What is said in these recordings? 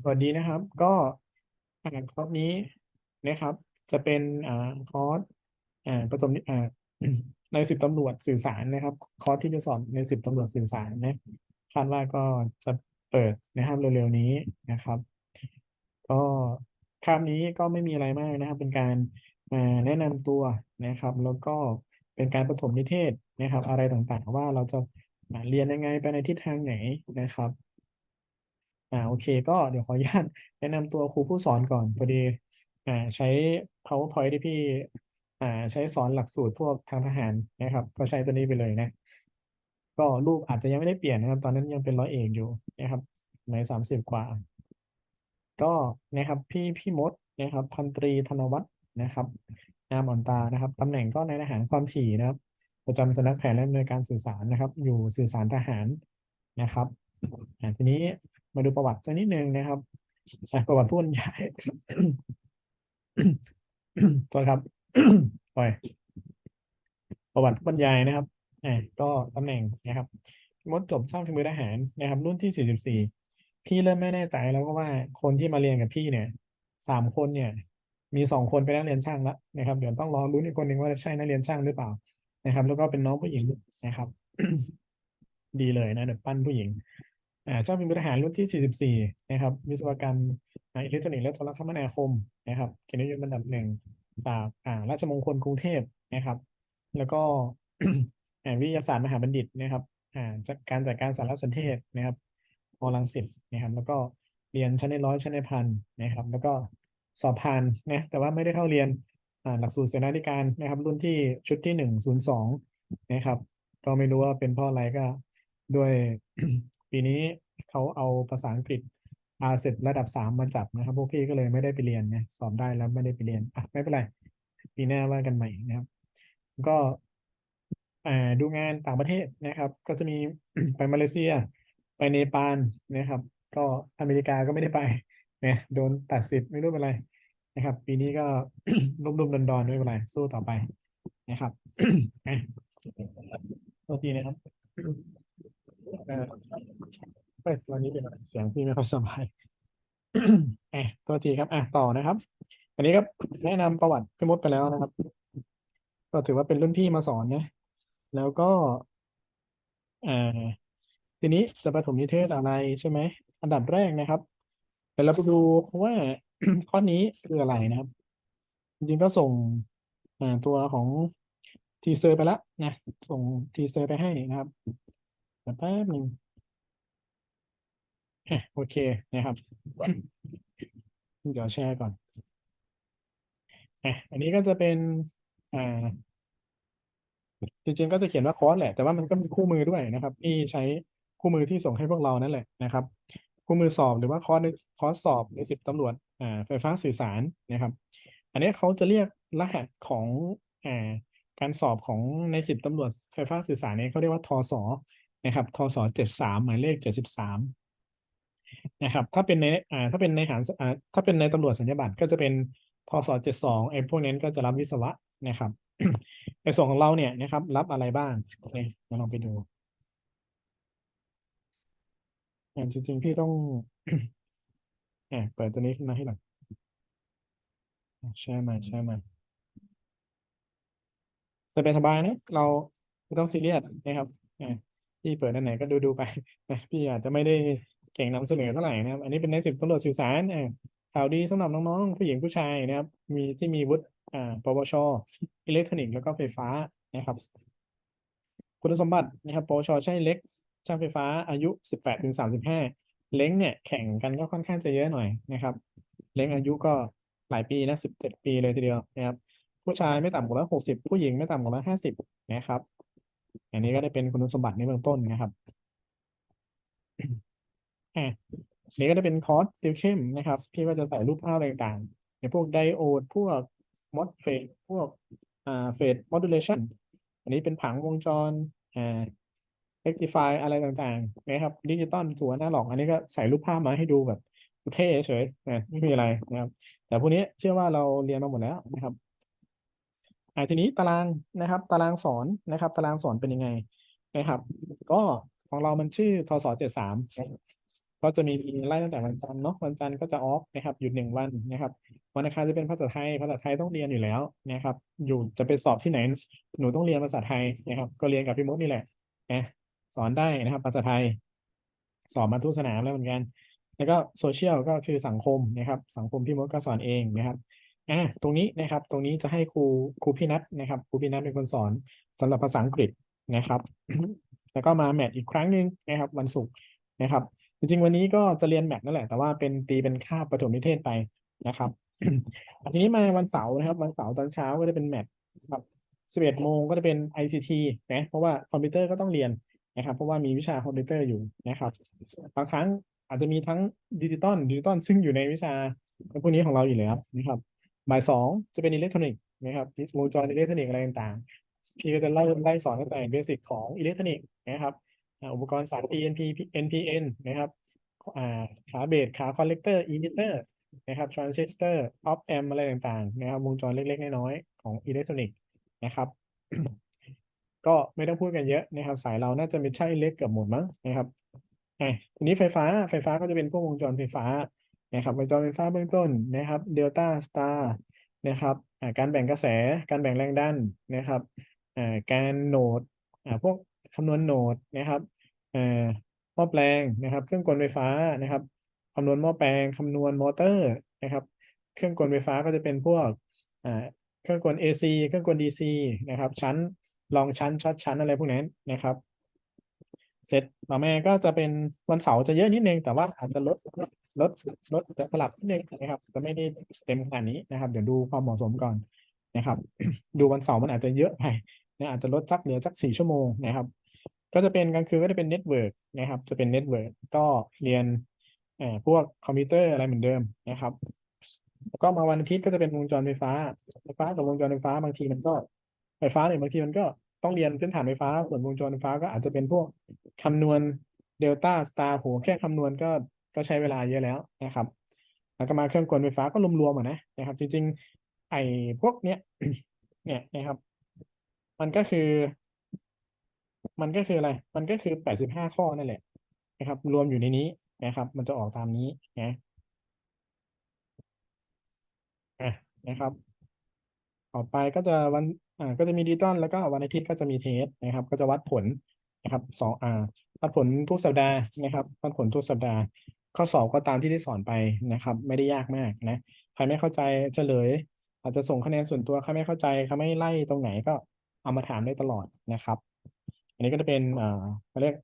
สวัสดีนะครับ ก็อ่าคอร์สนี้นะครับ จะเป็นอ่าคอร์สอ่าประถมอ่าในสิบตำรวจสื่อสารนะครับ คอร์สที่จะสอนในสิบตำรวจสื่อสารนะคาดว่าก็จะเปิดนะครับเร็วๆนี้นะครับ ก็คาบนี้ก็ไม่มีอะไรมากนะครับ เป็นการมาแนะนำตัวนะครับ แล้วก็เป็นการประถมนิเทศนะครับ อะไรต่างๆ ว่าเราจะ เรียนยังไงไปในทิศทางไหนนะครับอ่าโอเค ก็เดี๋ยวขออนุญาตแนะนำตัวครูผู้สอนก่อนพอดีอ่าใช้ PowerPoint ที่พี่อ่าใช้สอนหลักสูตรพวกทางทหารนะครับ ก็ใช้ตัวนี้ไปเลยนะ ก็รูปอาจจะยังไม่ได้เปลี่ยนนะครับ ตอนนั้นยังเป็นร้อยเอกอยู่นะครับสมัยสามสิบกว่า ก็นะครับพี่พี่มดนะครับ พันตรีธนวัฒน์นะครับนามอ่อนตานะครับตำแหน่งก็ในทหารความถี่นะครับ ประจำสำนักแผนและดำเนินการสื่อสารนะครับ อยู่สื่อสารทหารนะครับทีนี้มาดูประวัติสักนิดนึงนะครับประวัติผู้บรรยายโทษครับปล่อยประวัติผู้บรรยายนะครับอ่าก็ตำแหน่งนะครับมดจบช่างฝีมือทหารนะครับ รุ่นที่สี่สิบสี่พี่เริ่มไม่แน่ใจแล้วก็ว่าคนที่มาเรียนกับพี่เนี่ยสามคนเนี่ย มีสองคนเป็นนักเรียนช่างแล้วนะครับเดี๋ยวต้องรอรุ้นอีกคนหนึ่งว่าจะใช่นักเรียนช่างหรือเปล่า นะครับ แล้วก็เป็นน้องผู้หญิงนะครับ ดีเลยนะเดี๋ยวปั้นผู้หญิงอ่าเจ้าพิมพ์ทหารรุ่นที่ 44 นะครับ วิศวกรรมอิเล็กทรอนิกส์และโทรคมนาคมนะครับเกียรตินิยมอันดับหนึ่งจากอ่าราชมงคลกรุงเทพนะครับ แล้วก็วิทยาศาสตร์มหาบัณฑิตนะครับอ่าจัดการจัดการสารสนเทศนะครับมรังสิตนะครับ แล้วก็เรียนชั้นในร้อยชั้นในพันนะครับ แล้วก็สอบผ่านนะแต่ว่าไม่ได้เข้าเรียน หลักสูตรเสนาธิการนะครับ รุ่นที่ชุดที่หนึ่งศูนย์สองนะครับ ก็ไม่รู้ว่าเป็นเพราะอะไรก็ด้วยปีนี้เขาเอาภาษาอังกฤษอาเสร็จระดับสามมาจับนะครับ พวกพี่ก็เลยไม่ได้ไปเรียนนะสอบได้แล้วไม่ได้ไปเรียนอะไม่เป็นไร ปีหน้าว่ากันใหม่นะครับ ก็ดูงานต่างประเทศนะครับ ก็จะมีไปมาเลเซีย ไปเนปาลนะครับ ก็อเมริกาก็ไม่ได้ไปนะโดนตัดสิทธิ์ไม่รู้เป็นไร นะครับ ปีนี้ก็รุ่มๆดอนๆไม่เป็นไรสู้ต่อไปนะครับอะโทษทีนะครับเอ่อเอ้ยวันนี้เป็นเสียงพี่ไม่ค่อยสบายอะตัวทีครับอะต่อนะครับ อันนี้ก็แนะนำประวัติพี่มดไปแล้วนะครับ ก็ถือว่าเป็นรุ่นพี่มาสอนนะแล้วก็อ่าทีนี้จะประถมนิเทศอะไรใช่ไหม อันดับแรกนะครับเดี๋ยวเราไปดูว่า ข้อนี้คืออะไรนะครับ จริงๆก็ส่งตัวของทีเซอร์ไปแล้วนะ ส่งทีเซอร์ไปให้นะครับเดี๋ยวแป๊บหนึ่งโอเคนะครับ เดี๋ยวแชร์ก่อนอันนี้ก็จะเป็นอ่าจริงๆก็จะเขียนว่าคอร์สแหละ แต่ว่ามันก็มีคู่มือด้วยนะครับที่ใช้คู่มือที่ส่งให้พวกเรานั่นแหละนะครับ คู่มือสอบหรือว่าคอร์สคอร์สสอบในสิบตำรวจ อ่าไฟฟ้าสื่อสารนะครับ อันนี้เขาจะเรียกรหัสของอ่าการสอบของในสิบตำรวจไฟฟ้าสื่อสารเนี่ยเขาเรียกว่าทศนะครับทศเจ็ดสามหมายเลขเจ็ดสิบสามนะครับ ถ้าเป็นในอ่าถ้าเป็นในหารอ่าถ้าเป็นในตำรวจสัญญาบัตรก็จะเป็นพศเจ็ดสองไอ้พวกนั้นก็จะรับวิศวะนะครับในส่วนของเราเนี่ยนะครับ รับอะไรบ้างเนี่ยเราลองไปดูอ่าจริงๆพี่ต้อง อะเปิดตัวนี้ขึ้นมาให้หน่อยแชร์มาแชร์มาจะเป็นสบายนะ เราไม่ต้องซีเรียสนะครับพี่เปิดอันไหนก็ดูดูไปพี่อาจจะไม่ได้เก่งนำเสนอเท่าไหร่นะครับ อันนี้เป็นในสิบตำรวจสื่อสารข่าวดีสำหรับน้องๆ ผู้หญิงผู้ชายนะครับ มีที่มีวุฒิอ่าปวช อิเล็กทรอนิกส์แล้วก็ไฟฟ้านะครับ คุณสมบัตินะครับ ปวชช่างเล็กช่างไฟฟ้าอายุสิบแปดถึงสามสิบห้า เล้งเนี่ยแข่งกันก็ค่อนข้างจะเยอะหน่อยนะครับ เล้งอายุก็หลายปีนะสิบเจ็ดปีเลยทีเดียวนะครับ ผู้ชายไม่ต่ำกว่าร้อยหกสิบผู้หญิงไม่ต่ำกว่าร้อยห้าสิบนะครับ อันนี้ก็ได้เป็นคุณสมบัติในเบื้องต้นนะครับอะนี่ก็จะเป็นคอร์สติวเข้มนะครับ พี่ก็จะใส่รูปภาพอะไรต่างๆในพวกไดโอด พวกมอสเฟตพวกอ่าเฟสมอดูเลชันอันนี้เป็นผังวงจรอ่า เ e กติฟายอะไรต่างๆนะครับดิจิตอลตัวหน้าหลอก อันนี้ก็ใส่รูปภาพมาให้ดูแบบเท่เฉยนะไม่มีอะไรนะครับ แต่พวกนี้เชื่อว่าเราเรียนมาหมดแล้วนะครับอ่าทีนี้ตารางนะครับ ตารางสอนนะครับ ตารางสอนเป็นยังไงนะครับ ก็ของเรามันชื่อทศเจ็ดสามก็จะมีไล่ตั้งแต่วันจันทร์เนาะวันจันทร์ก็จะออฟนะครับหยุดหนึ่งวันนะครับวันอังคารจะเป็นภาษาไทยภาษาไทยต้องเรียนอยู่แล้วนะครับ อยู่จะไปสอบที่ไหน หนูต้องเรียนภาษาไทยนะครับ ก็เรียนกับพี่มดนี่แหละนะ สอนได้นะครับภาษาไทย สอบมาทุกสนามแล้วเหมือนกัน แล้วก็โซเชียลก็คือสังคมนะครับ สังคมพี่มดก็สอนเองนะครับอ่าตรงนี้นะครับ ตรงนี้จะให้ครูครูพี่นัทนะครับครูพี่นัทเป็นคนสอนสำหรับภาษาอังกฤษนะครับ แล้วก็มาแมทอีกครั้งหนึ่งนะครับ วันศุกร์นะครับ จริงๆวันนี้ก็จะเรียนแมทนั่นแหละ แต่ว่าเป็นตีเป็นคาบประถมนิเทศไปนะครับทีนี้มาวันเสาร์นะครับ วันเสาร์ตอนเช้าก็จะเป็นแมทครับสิบเอ็ดโมงก็จะเป็น ICT นะเพราะว่าคอมพิวเตอร์ก็ต้องเรียน นะครับ เพราะว่ามีวิชาคอมพิวเตอร์อยู่นะครับบางครั้งอาจจะมีทั้งดิจิตอลดิจิตอลซึ่งอยู่ในวิชาพวกนี้ของเราอยู่แล้วนะครับบ่ายสองจะเป็นอิเล็กทรอนิกส์นะครับวงจรอิเล็กทรอนิกส์อะไรต่างๆพี่ก็จะไล่ไล่สอนตั้งแต่เบสิกของอิเล็กทรอนิกส์นะครับอุปกรณ์สาย PNP NPN นะครับขาเบสขาคอนเลกเตอร์ อิมิเตอร์นะครับทรานซิสเตอร์ออฟแอมอะไรต่างๆนะครับวงจรเล็กๆ น้อยๆของอิเล็กทรอนิกส์นะครับ ก็ไม่ต้องพูดกันเยอะนะครับ สายเราน่าจะไม่ใช่เล็กเกือบหมดมั้งนะครับอะทีนี้ไฟฟ้าไฟฟ้าก็จะเป็นพวกวงจรไฟฟ้านะครับวงจรไฟฟ้าเบื้องต้นนะครับเดลต้าสตาร์นะครับอ่าการแบ่งกระแสการแบ่งแรงดันนะครับอ่าการโหนดอ่าพวกคำนวณโหนดนะครับอ่าหม้อแปลงนะครับ เครื่องกลไฟฟ้านะครับคำนวณหม้อแปลงคำนวณมอเตอร์นะครับ เครื่องกลไฟฟ้าก็จะเป็นพวกอ่าเครื่องกล AC เครื่องกล DC นะครับ ชั้น รองชั้นช็อตชั้นอะไรพวกนั้นนะครับ เสร็จต่อมาก็จะเป็นวันเสาร์จะเยอะนิดนึง แต่ว่าอาจจะลดลดลดจะสลับนิดนึงนะครับ จะไม่ได้เต็มขนาดนี้นะครับ เดี๋ยวดูความเหมาะสมก่อนนะครับ ดูวันเสาร์มันอาจจะเยอะไปนะอาจจะลดสักเหลือสักสี่ชั่วโมงนะครับ ก็จะเป็นกลางคืนก็จะเป็นเน็ตเวิร์กนะครับ จะเป็นเน็ตเวิร์กก็เรียนเอ่อพวกคอมพิวเตอร์อะไรเหมือนเดิมนะครับแล้วก็มาวันอาทิตย์ก็จะเป็นวงจรไฟฟ้าไฟฟ้ากับวงจรไฟฟ้าบางทีมันก็ไฟฟ้าเนี่ยบางทีมันก็ ต้องเรียนพื้นฐานไฟฟ้าส่วนวงจรไฟฟ้าก็อาจจะเป็นพวกคำนวณเดลต้าสตาร์โหแค่คำนวณก็ก็ใช้เวลาเยอะแล้วนะครับ แล้วก็มาเครื่องกลไฟฟ้าก็รวมๆอะนะนะครับ จริงๆไอ้พวกเนี้ยเนี่ยนะครับ มันก็คือ มันก็คืออะไร มันก็คือแปดสิบห้าข้อนั่นแหละนะครับ รวมอยู่ในนี้นะครับ มันจะออกตามนี้นะอะนะครับ ต่อไปก็จะวันอ่าก็จะมีดิจิตอลแล้วก็วันอาทิตย์ก็จะมีเทสนะครับ ก็จะวัดผลนะครับสองอ่าวัดผลทุกสัปดาห์นะครับวัดผลทุกสัปดาห์ ข้อสอบก็ตามที่ได้สอนไปนะครับ ไม่ได้ยากมากนะใครไม่เข้าใจเฉลย อาจจะส่งคะแนนส่วนตัวใครไม่เข้าใจใครไม่ไล่ตรงไหนก็เอามาถามได้ตลอดนะครับ อันนี้ก็จะเป็นอ่าเขาเรียก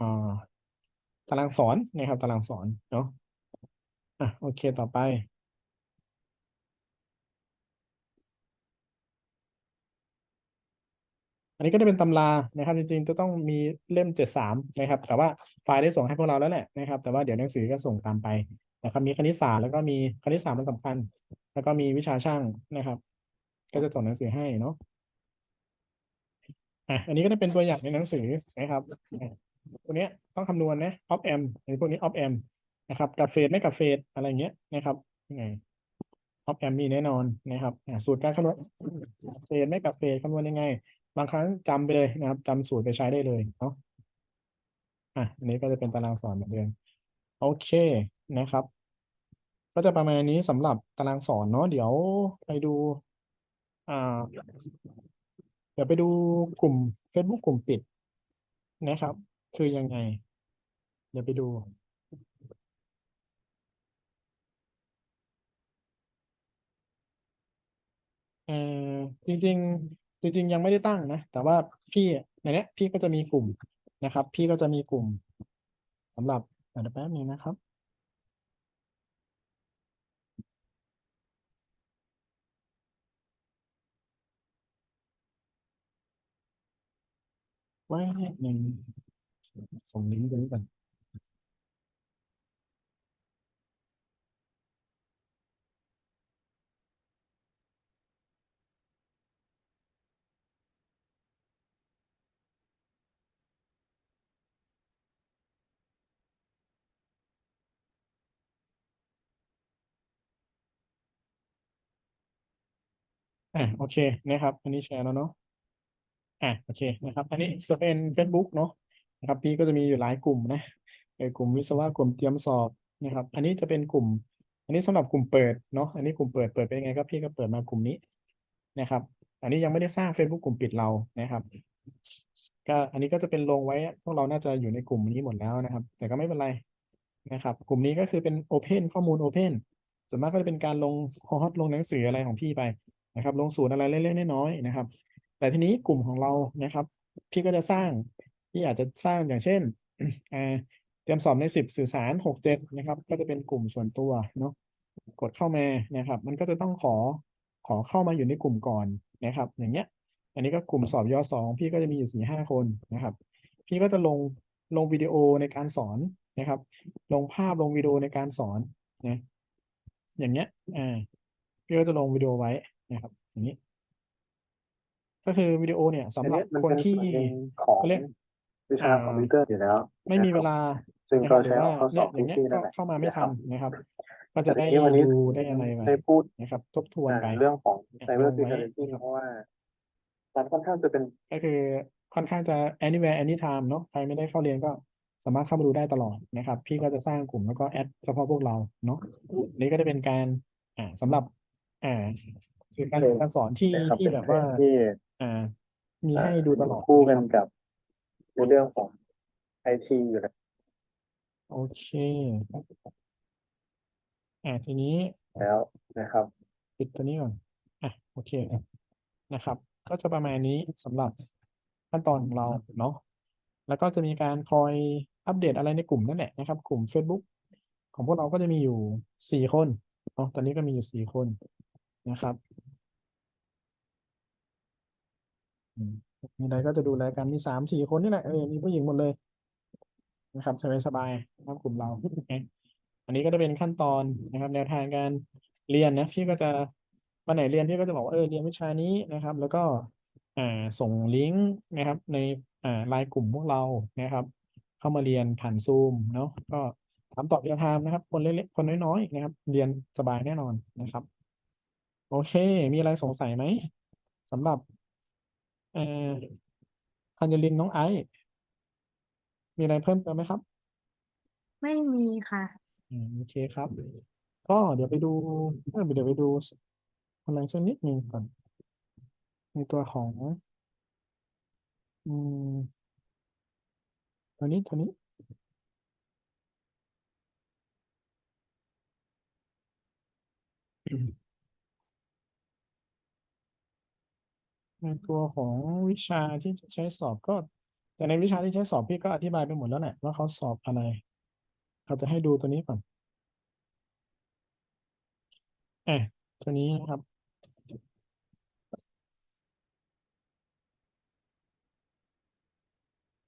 อ่าตารางสอนนะครับ ตารางสอนเนาะอะโอเคต่อไป อันนี้ก็จะเป็นตำรานะครับ จริงๆ จะต้องมีเล่มเจ็ดสามนะครับ แต่ว่าไฟล์ได้ส่งให้พวกเราแล้วแหละนะครับ แต่ว่าเดี๋ยวหนังสือก็ส่งตามไปนะครับ มีคณิตศาสตร์แล้วก็มีคณิตศาสตร์มันสำคัญ แล้วก็มีวิชาช่างนะครับ ก็จะส่งหนังสือให้เนาะอะอันนี้ก็จะเป็นตัวอย่างในหนังสือนะครับตัวเนี้ยต้องคำนวณนะออฟแอมในพวกนี้ออฟแอมนะครับกับเฟสไม่กับเฟสอะไรเงี้ยนะครับยังไงออฟแอมมีแน่นอนนะครับสูตรการคำนวณเฟสไม่กับเฟสคำนวณยังไง บางครั้งจำไปเลยนะครับจำสูตรไปใช้ได้เลยเนาะอะอันนี้ก็จะเป็นตารางสอนเหมือนเดิมโอเคนะครับ ก็จะประมาณนี้สำหรับตารางสอนเนาะเดี๋ยวไปดูอ่าเดี๋ยวไปดูกลุ่ม Facebook กลุ่มปิดนะครับ คือยังไง เดี๋ยวไปดูเออจริง ๆ จริงๆยังไม่ได้ตั้งนะ แต่ว่าพี่ในเนี้ยพี่ก็จะมีกลุ่มนะครับ พี่ก็จะมีกลุ่มสำหรับอะเดี๋ยวแป๊บนึงนะครับไว้ให้หนึ่งส่งลิงก์ตรงนี้ก่อน อะโอเคนะครับ อันนี้แชร์แล้วเนาะอะโอเคนะครับ อันนี้จะเป็น Facebook เนาะนะครับพี่ก็จะมีอยู่หลายกลุ่มนะเออกลุ่มวิศวะกลุ่มเตรียมสอบนะครับ อันนี้จะเป็นกลุ่ม อันนี้สำหรับกลุ่มเปิดเนาะอันนี้กลุ่มเปิดเปิดเป็นยังไงครับพี่ก็เปิดมากลุ่มนี้นะครับ อันนี้ยังไม่ได้สร้าง Facebook กลุ่มปิดเรานะครับก็อันนี้ก็จะเป็นลงไว้พวกเราน่าจะอยู่ในกลุ่มนี้หมดแล้วนะครับ แต่ก็ไม่เป็นไรนะครับ กลุ่มนี้ก็คือเป็น Open ข้อมูล Open ส่วนมากก็จะเป็นการลงคอร์สลงหนังสืออะไรของพี่ไป นะครับ ลงสูตรอะไรเล็กๆน้อยๆนะครับ แต่ทีนี้กลุ่มของเรานะครับ พี่ก็จะสร้างพี่อาจจะสร้างอย่างเช่นเตรียมสอบในสิบสื่อสารหกเจ็ดนะครับ ก็จะเป็นกลุ่มส่วนตัวเนาะกดเข้ามานะครับ มันก็จะต้องขอขอเข้ามาอยู่ในกลุ่มก่อนนะครับ อย่างเงี้ย อันนี้ก็กลุ่มสอบยอสองพี่ก็จะมีอยู่สี่ห้าคนนะครับ พี่ก็จะลงลงวิดีโอในการสอนนะครับ ลงภาพลงวิดีโอในการสอนนะอย่างเงี้ยอ่าพี่ก็จะลงวิดีโอไว้ นะครับอย่างนี้ ก็คือวิดีโอเนี่ยสำอันหรับเนี้ยมันคนเป็นที่ส่วนหนึ่งของเขาเรียกวิชาคอมพิวเตอร์อยู่แล้ว ไม่มีเวลาซึ่งนะคก็รับหรืใช้อว่าเอาข้อสเนี่อยบอย่างเงี้ยที่นั่ก็นแหละเข้ามาไม่นะคทัรันบนะครับ ก็จะแต่ได้ทีนี้วันนี้ดูได้อะไรไปได้พูดนะครับ ทบทวนอ่าไปเรื่องของเนี่ย Cyber ลงไว้ Security เพราะว่ามันค่อนข้างจะเป็นก็คือค่อนข้างจะ anywhere anytime เนาะใครไม่ได้เข้าเรียนก็สามารถเข้ามาดูได้ตลอดนะครับ พี่ก็จะสร้างกลุ่มแล้วก็แอดเฉพาะพวกเราเนาะนี่ก็จะเป็นการอ่าสำหรับอ่า สื่อการเรียนการสอนที่นะครับที่เป็นแบบว่าที่อ่ามีอ่าให้ดูตลอดคู่กันะนครับกับในเรื่องของไอทีอยู่แล้วโอเคอ่าทีนี้นะครับปิดตัวนี้ก่อนอะโอเคนะครับ ก็จะประมาณนี้สำหรับขั้นตอนของเราเนาะแล้วก็จะมีการคอยอัปเดตอะไรในกลุ่มนั่นแหละนะครับ กลุ่ม Facebook ของพวกเราก็จะมีอยู่สี่คนเนาะตอนนี้ก็มีอยู่สี่คนนะครับ อืมมีอะไรก็จะดูแลกันมีสามสี่คนนี่แหละเออมีผู้หญิงหมดเลย นะครับสบายสบายๆนะครับกลุ่มเราอันนี้ก็จะเป็นขั้นตอนนะครับ แนวทางการเรียนนะพี่ก็จะวันไหนเรียนพี่ก็จะบอกว่าเออเรียนวิชานี้นะครับ แล้วก็อ่าส่งลิงก์นะครับ ในอ่าไลน์กลุ่มพวกเรานะครับ เข้ามาเรียนผ่านซูมเนาะก็ถามตอบเรียลไทม์นะครับ คนเล็กๆคนน้อยๆนะครับ เรียนสบายแน่นอนนะครับ โอเค มีอะไรสงสัยไหมสำหรับ เอ่อธัญลินน้องไอซ์มีอะไรเพิ่มเติมไหมครับ ไม่มีค่ะ อืมโอเคครับ ก็เดี๋ยวไปดูเออเดี๋ยวไปดูอะไรสักนิดหนึ่งก่อน ในตัวของ อืมตัวนี้ตัวนี้ ในตัวของวิชาที่จะใช้สอบก็ แต่ในวิชาที่ใช้สอบพี่ก็อธิบายไปหมดแล้วแหละว่าเขาสอบอะไรเราจะให้ดูตัวนี้ก่อนอะตัวนี้นะครับ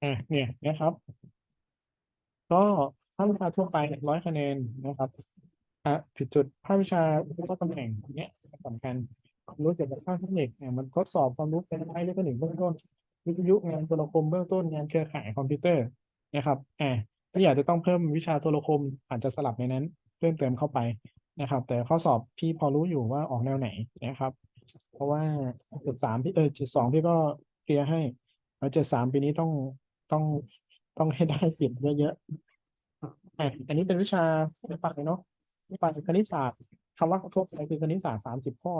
อะเนี่ยนะครับ ก็ภาควิชาทั่วไปร้อยคะแนนนะครับอะผิดจุดภาควิชาก็ตำแหน่งเนี้ยสำคัญ ความรู้เกี่ยวกับภาคเทคนิคเนี่ยมันทดสอบความรู้เป็นไอเล็กทรอนิกส์เบื้องต้น วิทยุงานโทรคมเบื้องต้นงานเครือข่ายคอมพิวเตอร์นะครับอ่าถ้าอยากจะต้องเพิ่มวิชาโทรคมอาจจะสลับในนั้น เพิ่มเติมเข้าไปนะครับ แต่ข้อสอบพี่พอรู้อยู่ว่าออกแนวไหนนะครับ เพราะว่าเจ็ดสามพี่เออเจ็ดสองพี่ก็เคลียร์ให้แล้วเจ็ดสามปีนี้ต้องต้องต้องให้ได้ติดเยอะๆอะอันนี้เป็นวิชาในปากเลยเนาะในปากคณิตศาสตร์คำว่าทั่วไปคือคณิตศาสตร์สามสิบข้อ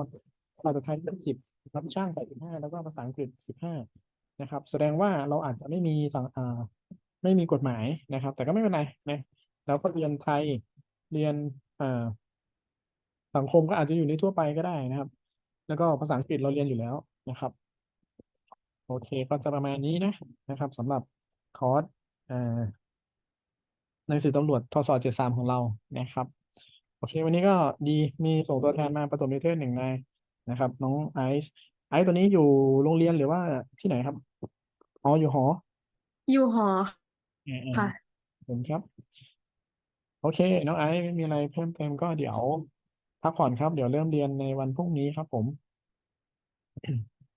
ภาษาไทยเป็นสิบรับช่างแปดสิบห้าแล้วก็ภาษาอังกฤษสิบห้านะครับ แสดงว่าเราอาจจะไม่มีสังอ่าไม่มีกฎหมายนะครับ แต่ก็ไม่เป็นไรนะเราก็เรียนไทยเรียนอ่าสังคมก็อาจจะอยู่ในทั่วไปก็ได้นะครับ แล้วก็ภาษาอังกฤษเราเรียนอยู่แล้วนะครับ โอเคก็จะประมาณนี้นะนะครับสำหรับคอร์สอ่อหนังสือตำรวจทศเจ็ดสามของเรานะครับ โอเค วันนี้ก็ดีมีส่งตัวแทนมาประถมนิเทศหนึ่งนาย นะครับ น้องไอซ์ไอซ์ตัวนี้อยู่โรงเรียนหรือว่าที่ไหนครับอ๋ออยู่หออยู่หออ่าค่ะๆผมครับ โอเค น้องไอซ์ไม่มีอะไรเพิ่มเติมก็เดี๋ยวพักผ่อนครับ เดี๋ยวเริ่มเรียนในวันพรุ่งนี้ครับ ผม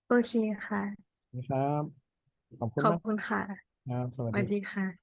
โอเคค่ะ นะครับ ขอบคุณขอบมากคุณค่ะ ครับสวัสสวัสดีดีค่ะ